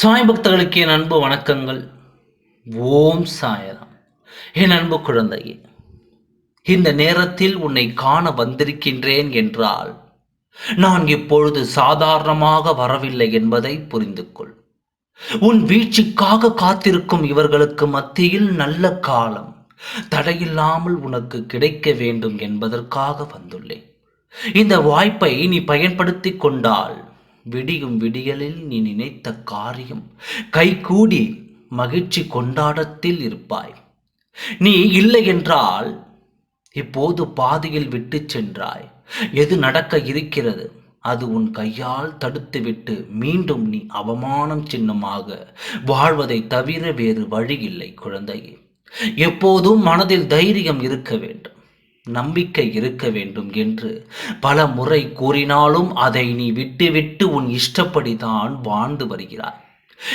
சாய் பக்தர்களுக்கு என் அன்பு வணக்கங்கள். ஓம் சாயராம். என் அன்பு குழந்தையே இந்த நேரத்தில் உன்னை காண வந்திருக்கின்றேன் என்றால் நான் இப்பொழுது சாதாரணமாக வரவில்லை என்பதை புரிந்து கொள் உன் வீழ்ச்சிக்காக காத்திருக்கும் இவர்களுக்கு மத்தியில் நல்ல காலம் தடையில்லாமல் உனக்கு கிடைக்க வேண்டும் என்பதற்காக வந்துள்ளேன். இந்த வாய்ப்பை நீ பயன்படுத்தி கொண்டால் விடியும் விடியலில் நீ நினைத்த காரியம். கைகூடி மகிழ்ச்சி கொண்டாடத்தில் இருப்பாய். நீ இல்லை என்றால் இப்போது பாதியில் விட்டு சென்றாய். எது நடக்க இருக்கிறது? அது உன் கையால் தடுத்துவிட்டு மீண்டும் நீ அவமானம் சின்னமாக வாழ்வதை தவிர வேறு வழி இல்லை குழந்தையே. எப்போதும் மனதில் தைரியம் இருக்க வேண்டும். நம்பிக்கை இருக்க வேண்டும் என்று. பல முறை கூறினாலும் அதை நீ விட்டுவிட்டு உன் இஷ்டப்படிதான் வாழ்ந்து வருகிறாய்.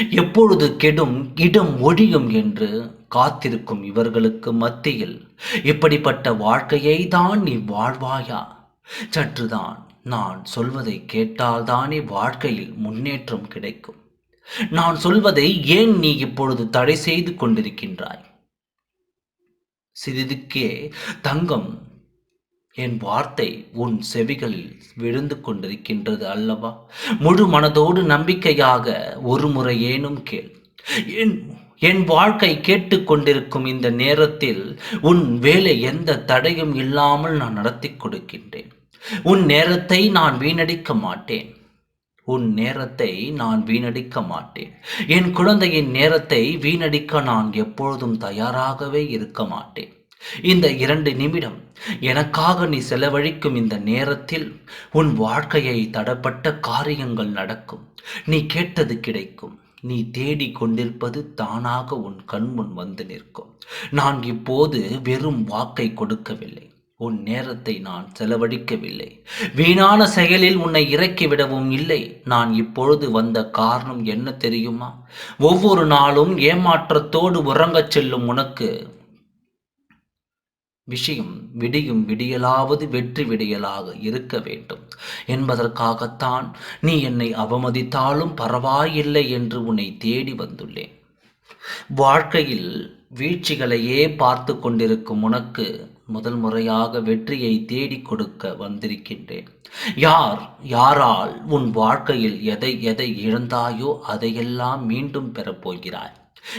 எப்பொழுது கெடும் இடம் ஒழியும் என்று காத்திருக்கும் இவர்களுக்கு மத்தியில் இப்படிப்பட்ட வாழ்க்கையை தான் நீ வாழ்வாயா? சற்றுதான் நான் சொல்வதை கேட்டால்தானே வாழ்க்கையில் முன்னேற்றம் கிடைக்கும். நான் சொல்வதை ஏன் நீ இப்பொழுது தடை செய்து கொண்டிருக்கின்றாய்? சிறிதுக்கே தங்கம் என் வார்த்தை உன் செவிகளில் விழுந்து கொண்டிருக்கின்றது அல்லவா? முழு மனதோடு நம்பிக்கையாக ஒரு முறையேனும் கேள். என் என் வாழ்க்கை கேட்டுக்கொண்டிருக்கும் இந்த நேரத்தில் உன் வேலை எந்த தடையும் இல்லாமல் நான் நடத்தி கொடுக்கின்றேன். உன் நேரத்தை நான் வீணடிக்க மாட்டேன். உன் நேரத்தை நான் வீணடிக்க மாட்டேன். என் குழந்தையின் நேரத்தை வீணடிக்க நான் எப்பொழுதும் தயாராகவே இருக்க மாட்டேன். இந்த இரண்டு நிமிடம் எனக்காக நீ செலவழிக்கும் இந்த நேரத்தில் உன் வாழ்க்கையை தடப்பட்ட காரியங்கள் நடக்கும். நீ கேட்டது கிடைக்கும். நீ தேடி கொண்டிருப்பது தானாக உன் கண்முன் வந்து நிற்கும். நான் இப்போது வெறும் வாக்கை கொடுக்கவில்லை. உன் நேரத்தை நான் செலவழிக்கவில்லை. வீணான செயலில் உன்னை இறக்கிவிடவும் இல்லை. நான் இப்பொழுது வந்த காரணம் என்ன தெரியுமா? ஒவ்வொரு நாளும் ஏமாற்றத்தோடு உறங்கச் செல்லும் உனக்கு. விஷயம் விடியும் விடியலாவது வெற்றி விடியலாக இருக்க வேண்டும். என்பதற்காகத்தான் நீ என்னை அவமதித்தாலும் பரவாயில்லை என்று உன்னை தேடி வந்துள்ளேன். வாழ்க்கையில் வீழ்ச்சிகளையே பார்த்து கொண்டிருக்கும் உனக்கு முதல் முறையாக வெற்றியை தேடிக் கொடுக்க வந்திருக்கின்றேன். யார் யாரால் உன் வாழ்க்கையில் எதை எதை இழந்தாயோ அதையெல்லாம் மீண்டும் பெறப்போகிறாய்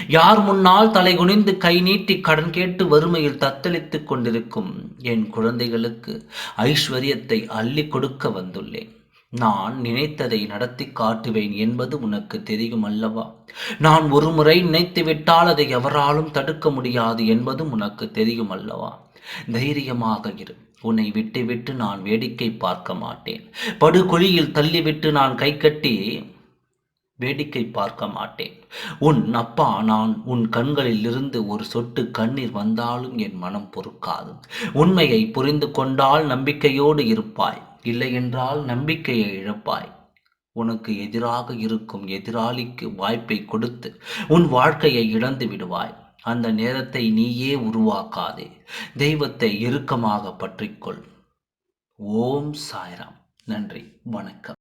யார் முன்னால் தலை குனிந்து கை நீட்டி கடன் கேட்டு வறுமையில் தத்தளித்துக் கொண்டிருக்கும் என் குழந்தைகளுக்கு ஐஸ்வர்யத்தை அள்ளி கொடுக்க வந்துள்ளேன். நான் நினைத்ததை நடத்தி காட்டுவேன் என்பது உனக்கு தெரியும் அல்லவா? நான் ஒருமுறை முறை நினைத்துவிட்டால் அதை எவராலும் தடுக்க முடியாது என்பதும் உனக்கு தெரியும் அல்லவா? தைரியமாக இரு. உன்னை விட்டுவிட்டு நான் வேடிக்கை பார்க்க மாட்டேன். படுகொழியில் தள்ளிவிட்டு நான் கை கட்டி வேடிக்கை பார்க்க மாட்டேன். உன் அப்பா நான் உன் கண்களில் இருந்து ஒரு சொட்டு கண்ணீர் வந்தாலும் என் மனம் பொறுக்காது. உண்மையை புரிந்து கொண்டால் நம்பிக்கையோடு இருப்பாய். இல்லையென்றால் நம்பிக்கையை இழப்பாய். உனக்கு எதிராக இருக்கும் எதிராளிக்கு வாய்ப்பை கொடுத்து உன் வாழ்க்கையை இழந்து விடுவாய். அந்த நேரத்தை நீயே உருவாக்காதே. தெய்வத்தை இறுக்கமாக பற்றிக்கொள். ஓம் சாய்ராம். நன்றி. வணக்கம்.